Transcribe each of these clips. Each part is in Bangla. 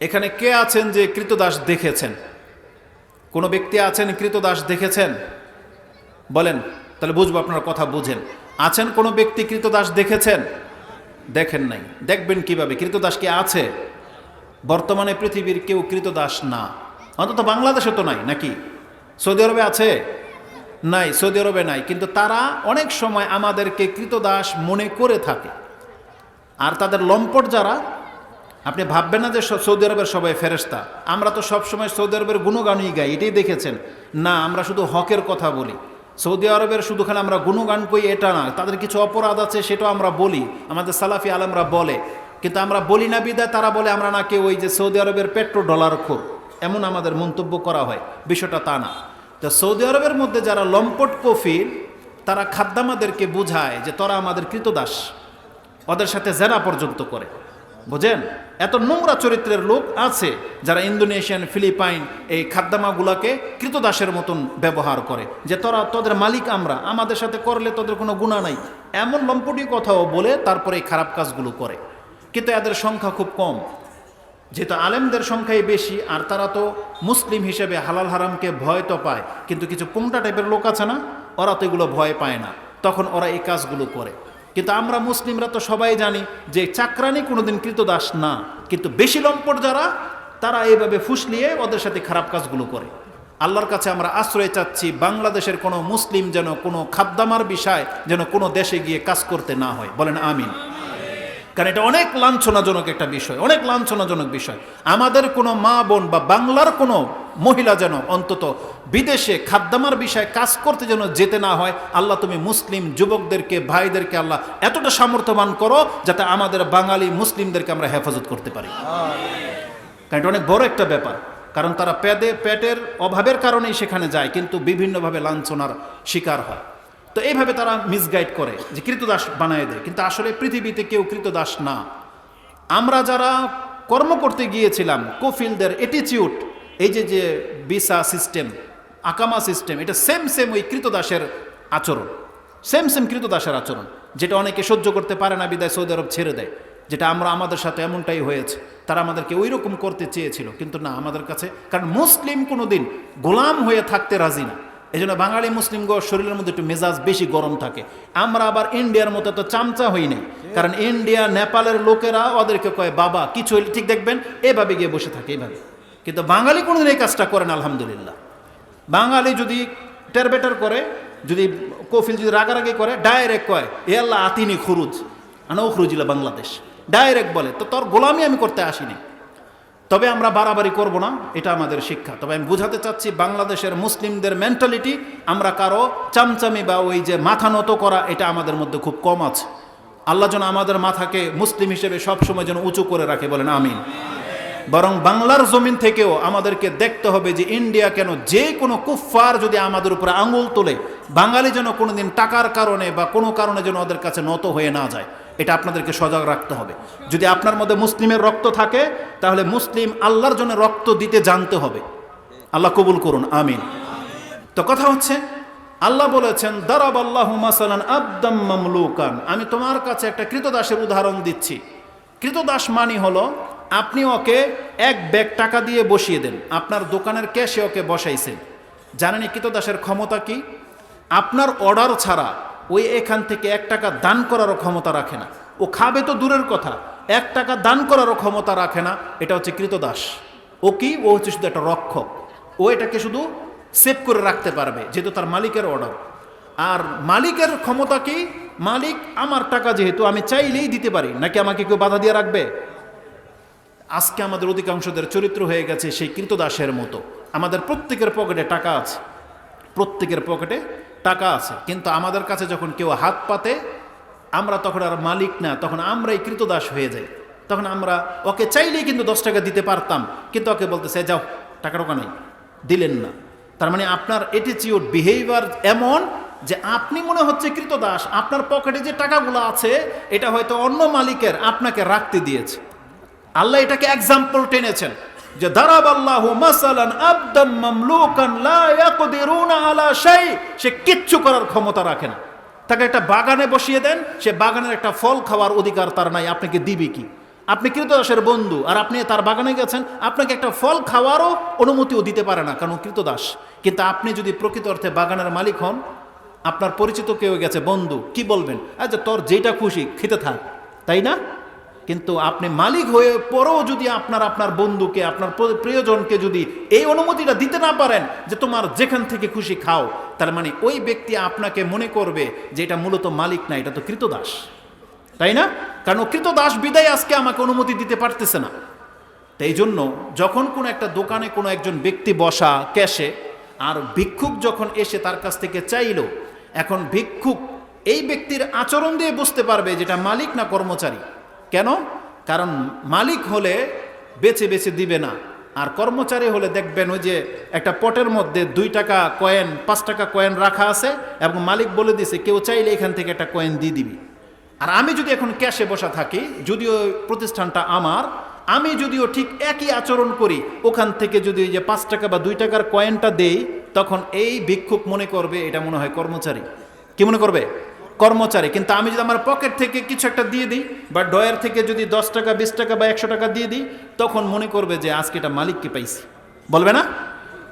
এখানে কে আছেন যে কৃতদাস দেখেছেন? কোনো ব্যক্তি আছেন কৃতদাস দেখেছেন? বলেন, তাহলে বুঝব আপনার কথা বুঝেন। আছেন কোনো ব্যক্তি কৃতদাস দেখেছেন? দেখেন নাই। দেখবেন কীভাবে? কৃতদাস কি আছে? বর্তমানে পৃথিবীর কেউ কৃতদাস না। অন্তত বাংলাদেশে তো নাই, নাকি? সৌদি আরবে আছে? নাই, সৌদি আরবে নাই। কিন্তু তারা অনেক সময় আমাদেরকে কৃতদাস মনে করে থাকে। আর তাদের লম্পট যারা আপনি ভাববেন না যে সৌদি আরবের সবাই ফেরেস্তা আমরা তো সবসময় সৌদি আরবের গুণগানই গাই, এটাই দেখেছেন। না, আমরা শুধু হকের কথা বলি। সৌদি আরবের শুধু খালি আমরা গুণগান কই, এটা না। তাদের কিছু অপরাধ আছে, সেটাও আমরা বলি। আমাদের সালাফি আলমরা বলে। কিন্তু আমরা বলি না বিদায়, তারা বলে আমরা না নাকি ওই যে সৌদি আরবের পেট্রো ডলার খোর। এমন আমাদের মন্তব্য করা হয়, বিষয়টা তা না। তো সৌদি আরবের মধ্যে যারা লম্পট কফিল, তারা খাদ্দামাদেরকে বুঝায় যে তোরা আমাদের কৃতদাস। ওদের সাথে জেরা পর্যন্ত করে। বুঝেন? এত নোংরা চরিত্রের লোক আছে যারা ইন্দোনেশিয়ান, ফিলিপাইন এই খাদ্দামাগুলাকে কৃতদাসের মতন ব্যবহার করে যে তোরা, তোদের মালিক আমরা, আমাদের সাথে করলে তোদের কোনো গুণা নাই। এমন লম্পটি কথাও বলে তারপরে এই খারাপ কাজগুলো করে। কিন্তু এদের সংখ্যা খুব কম। যেহেতু আলেমদের সংখ্যাই বেশি, আর তারা তো মুসলিম হিসেবে হালাল হারামকে ভয় তো পায়, কিন্তু কিছু পুংটা টাইপের লোক আছে না? ওরা তো এগুলো ভয় পায় না। তখন ওরা এই কাজগুলো করে। কিন্তু আমরা মুসলিমরা তো সবাই জানি যে চাকরানি কোনোদিন কৃতদাস না। কিন্তু বেশি লম্পট যারা, তারা এইভাবে ফুসলিয়ে ওদের সাথে খারাপ কাজগুলো করে। আল্লাহর কাছে আমরা আশ্রয় চাচ্ছি বাংলাদেশের কোনো মুসলিম যেন কোনো খাদ্দামার বিষয় যেন কোনো দেশে গিয়ে কাজ করতে না হয়। বলেন আমিন। কারণ এটা অনেক লাঞ্ছনাজনক একটা বিষয়, অনেক লাঞ্ছনাজনক বিষয়। আমাদের কোনো মা বোন বা বাংলার কোনো মহিলা যেন অন্তত বিদেশে খাদ্দামার বিষয়ে কাজ করতে যেন যেতে না হয়, আল্লাহ তুমি মুসলিম যুবকদেরকে, ভাইদেরকে আল্লাহ এতটা সামর্থ্যবান করো যাতে আমাদের বাঙালি মুসলিমদেরকে আমরা হেফাজত করতে পারি। কারণ এটা অনেক বড় একটা ব্যাপার, কারণ তারা পেদে, পেটের অভাবের কারণেই সেখানে যায়, কিন্তু বিভিন্নভাবে লাঞ্ছনার শিকার হয়। তো এইভাবে তারা মিসগাইড করে যে কৃতদাস বানায় দেয়। কিন্তু আসলে পৃথিবীতে কেউ কৃতদাস না। আমরা যারা কর্ম করতে গিয়েছিলাম, কোফিলদের অ্যাটিচিউড এই যে যে বিসা সিস্টেম আকামা সিস্টেম এটা সেম সেম ওই কৃতদাসের আচরণ। সেম সেম কৃতদাসের আচরণ, যেটা অনেকে সহ্য করতে পারে না, বিদায় সৌদি আরব ছেড়ে দেয়। যেটা আমরা আমাদের সাথে এমনটাই হয়েছে। তারা আমাদেরকে ওই রকম করতে চেয়েছিল, কিন্তু না, আমাদের কাছে কারণ মুসলিম কোনো দিন গোলাম হয়ে থাকতে রাজি না। এই জন্য বাঙালি মুসলিম শরীরের মধ্যে একটু মেজাজ বেশি গরম থাকে। আমরা আবার ইন্ডিয়ার মতো তো চামচা হই নাই। কারণ ইন্ডিয়া, নেপালের লোকেরা ওদেরকে কয়, বাবা, কিছু হইলে ঠিক দেখবেন, এভাবে গিয়ে বসে থাকে এইভাবে কিন্তু বাঙালি কোনোদিন এই কাজটা করেন আলহামদুলিল্লাহ। বাঙালি যদি টেরবেটার করে, যদি কফিল যদি রাগারাগি করে, ডাইরেক্ট কয়, এ আল্লাহ, আতিনি খুরুজ। আনা খুরুজিলা বাংলাদেশ। ডাইরেক্ট বলে, তো তোর গোলামি আমি করতে আসিনি। তবে আমরা বাড়াবাড়ি করব না, এটা আমাদের শিক্ষা। তবে আমি বুঝাতে চাচ্ছি বাংলাদেশের মুসলিমদের মেন্টালিটি আমরা কারও চামচামি বা ওই যে মাথা নত করা, এটা আমাদের মধ্যে খুব কম আছে। আল্লাহ যেন আমাদের মাথাকে মুসলিম হিসেবে সবসময় যেন উঁচু করে রাখে, বলেন আমিন। বরং বাংলার জমিন থেকেও আমাদেরকে দেখতে হবে যে ইন্ডিয়া কেন যে কোনো কুফফার যদি আমাদের উপরে আঙুল তোলে, বাঙালি যেন কোনোদিন টাকার কারণে বা কোনো কারণে যেন ওদের কাছে নত হয়ে না যায়। এটা আপনাদেরকে সজাগ রাখতে হবে। যদি আপনার মধ্যে মুসলিমের রক্ত থাকে, তাহলে মুসলিম আল্লাহর জন্য রক্ত দিতে জানতে হবে। আল্লাহ কবুল করুন, আমিন। তো কথা হচ্ছে, আল্লাহ বলেছেন দারাব আল্লাহ মাসালান আবদাম মামলুকান। আমি তোমার কাছে একটা কৃতদাসের উদাহরণ দিচ্ছি। কৃতদাস মানি হলো, আপনি ওকে এক ব্যাগ টাকা দিয়ে বসিয়ে দেন। আপনার দোকানের ক্যাশে ওকে বসাইছেন। জানেন কৃতদাসের ক্ষমতা কি? আপনার অর্ডার ছাড়া ওই এখান থেকে এক টাকা দান করারও ক্ষমতা রাখে না। ও খাবে তো দূরের কথা, এক টাকা দান করারও ক্ষমতা রাখে না, এটা হচ্ছে কৃতদাস। ও কি? ও হচ্ছে শুধু একটা রক্ষক। ও এটাকে শুধু সেভ করে রাখতে পারবে, যেহেতু তার মালিকের অর্ডার আর মালিকের ক্ষমতা কি? মালিক, আমার টাকা যেহেতু আমি চাইলেই দিতে পারি, নাকি আমাকে কেউ বাধা দিয়ে রাখবে? আজকে আমাদের অধিকাংশদের চরিত্র হয়ে গেছে সেই কৃতদাসের মতো। আমাদের প্রত্যেকের পকেটে টাকা আছে। প্রত্যেকের পকেটে টাকা আছে। কিন্তু আমাদের কাছে যখন কেউ হাত পাতে, আমরা তখন আর মালিক না, তখন আমরাই কৃতদাস হয়ে যাই। তখন আমরা ওকে চাইলেই কিন্তু দশ টাকা দিতে পারতাম, কিন্তু ওকে বলতেছে যাও টাকা টাকা নাই। দিলেন না। তার মানে আপনার অ্যাটিচিউড বিহেভিয়ার এমন যে আপনি মনে হচ্ছে কৃতদাস, আপনার পকেটে যে টাকাগুলো আছে, এটা হয়তো অন্য মালিকের আপনাকে রাখতে দিয়েছে। আল্লাহ এটাকে এক্সাম্পল টেনেছেন। যে দারাব আল্লাহ মাসালান আবদাম মামলুকান লা ইয়াকদিরুনা আলা শাই, সে কিচ্ছু করার ক্ষমতা রাখে না। তাকে একটা বাগানে বসিয়ে দেন, সে বাগানের একটা ফল খাওয়ার অধিকার তার নাই আপনাকে দিবে কি? আপনি কৃতদাসের বন্ধু, আর আপনি তার বাগানে গেছেন, আপনাকে একটা ফল খাওয়ারও অনুমতিও দিতে পারে না, কারণ কৃতদাস। কিন্তু আপনি যদি প্রকৃত অর্থে বাগানের মালিক হন, আপনার পরিচিত কেউ গেছে, বন্ধু, কি বলবেন? আচ্ছা তোর যেটা খুশি, খেতে থাক। তাই না? কিন্তু আপনি মালিক হয়ে পরেও যদি আপনার আপনার বন্ধুকে, আপনার প্র- প্রিয়জনকে যদি এই অনুমতিটা দিতে না পারেন যে তোমার যেখান থেকে খুশি খাও, তার মানে ওই ব্যক্তি আপনাকে মনে করবে যে এটা মূলত মালিক না, এটা তো কৃতদাস। তাই না? কারণ ও কৃতদাস বিদায় আজকে আমাকে অনুমতি দিতে পারতেছে না। তাই জন্য যখন কোনো একটা দোকানে কোনো একজন ব্যক্তি বসা ক্যাশে, আর ভিক্ষুক যখন এসে তার কাছ থেকে চাইলো, এখন ভিক্ষুক এই ব্যক্তির আচরণ দিয়ে বুঝতে পারবে যেটা মালিক না কর্মচারী। কেন? কারণ মালিক হলে বেছে বেছে দিবে না। আর কর্মচারী হলে দেখবেন ওই যে একটা পটের মধ্যে দুই টাকা কয়েন পাঁচ টাকা কয়েন রাখা আছে এবং মালিক বলে দিছে, কেউ চাইলে এখান থেকে একটা কয়েন দিয়ে দিবি। আর আমি যদি এখন ক্যাশে বসা থাকি, যদিও প্রতিষ্ঠানটা আমার, আমি যদিও ঠিক একই আচরণ করি, ওখান থেকে যদি ওই যে পাঁচ টাকা বা দুই টাকার কয়েনটা দেই, তখন এই ভিক্ষুক মনে করবে এটা মনে হয় কর্মচারী। কি মনে করবে? কর্মচারী। কিন্তু আমি যদি আমার পকেট থেকে কিছু একটা দিয়ে দিই, বা ডয়ের থেকে যদি দশ টাকা, বিশ টাকা, বা একশো টাকা দিয়ে দিই, তখন মনে করবে যে আজকে এটা মালিককে পাইছি। বলবে না?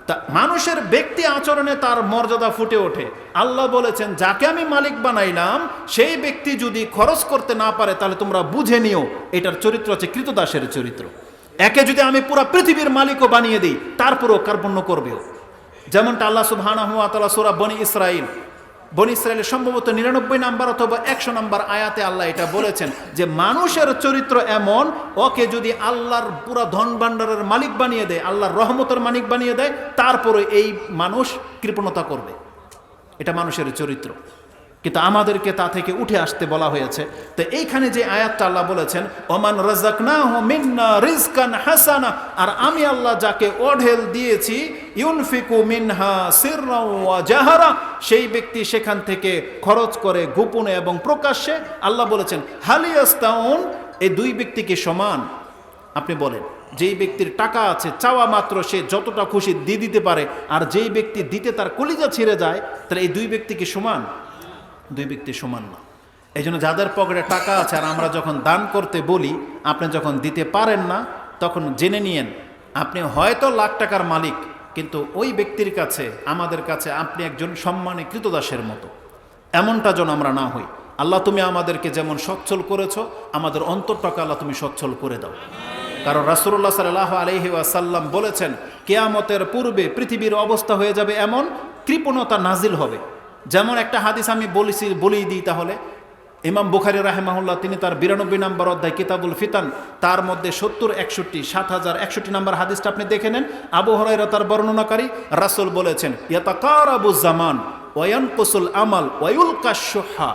তা মানুষের ব্যক্তি আচরণে তার মর্যাদা ফুটে ওঠে। আল্লাহ বলেছেন, যাকে আমি মালিক বানাইলাম, সেই ব্যক্তি যদি খরচ করতে না পারে, তাহলে তোমরা বুঝে নিও, এটার চরিত্র হচ্ছে কৃতদাসের চরিত্র। একে যদি আমি পুরা পৃথিবীর মালিকও বানিয়ে দিই, তারপরেও কার্পণ্য করবেও। যেমনটা আল্লাহ সুবহানাহু ওয়া তাআলা সূরা বনি ইসরাইল বনি ইসরায়েলের সম্ভবত নিরানব্বই নাম্বার অথবা একশো নাম্বার আয়াতে আল্লাহ এটা বলেছেন যে মানুষের চরিত্র এমন, ওকে যদি আল্লাহর পুরা ধন ভাণ্ডারের মালিক বানিয়ে দেয়, আল্লাহর রহমতের মালিক বানিয়ে দেয় তারপরে এই মানুষ কৃপণতা করবে। এটা মানুষের চরিত্র। কিন্তু আমাদেরকে তা থেকে উঠে আসতে বলা হয়েছে। তো এইখানে যে আয়াতটা আল্লাহ বলেছেন, ওমান রাজাকনা মিন্না রিজকান হাসানা আর আমি আল্লাহ যাকে অঢেল দিয়েছি, ইউনফিকু মিনহা সিররা জাহারা সেই ব্যক্তি সেখান থেকে খরচ করে গোপনে এবং প্রকাশ্যে আল্লাহ বলেছেন হালিয়াস্তাউন এই দুই ব্যক্তিকে সমান। আপনি বলেন, যেই ব্যক্তির টাকা আছে, চাওয়া মাত্র সে যতটা খুশি দিয়ে দিতে পারে, আর যেই ব্যক্তি দিতে তার কলিজা ছিঁড়ে যায়, তাহলে এই দুই ব্যক্তিকে সমান। দুই ব্যক্তি সমান না। এই জন্য যাদের পকেটে টাকা আছে আর আমরা যখন দান করতে বলি, আপনি যখন দিতে পারেন না, তখন জেনে নিয়েন, আপনি হয়তো লাখ টাকার মালিক, কিন্তু ওই ব্যক্তির কাছে, আমাদের কাছে আপনি একজন সম্মানে কৃতদাসের মতো। এমনটা যেন আমরা না হই। আল্লাহ, তুমি আমাদেরকে যেমন সচ্ছল করেছ, আমাদের অন্তরটাকে আল্লাহ তুমি সচ্ছল করে দাও। কারণ রাসুল্লাহ সাল্লাহ আলহি আসাল্লাম বলেছেন, কেয়ামতের পূর্বে পৃথিবীর অবস্থা হয়ে যাবে এমন, কৃপণতা নাজিল হবে। যেমন একটা হাদিস আমি বলেছি, বলেই দিই তাহলে। ইমাম বুখারি রাহেমাহুল্লাহ, তিনি তার বিরানব্বই নম্বর অধ্যায় কিতাবুল ফিতান, তার মধ্যে সত্তর, একষট্টি, সাত হাজার, একষট্টি নম্বর হাদিসটা আপনি দেখে নেন। আবু হরাইরা তার বর্ণনাকারী রাসুল বলেছেন ইয়াতাকার আবু জামান ওয়ান কসুল আমাল ওয়াইউল কাশোহা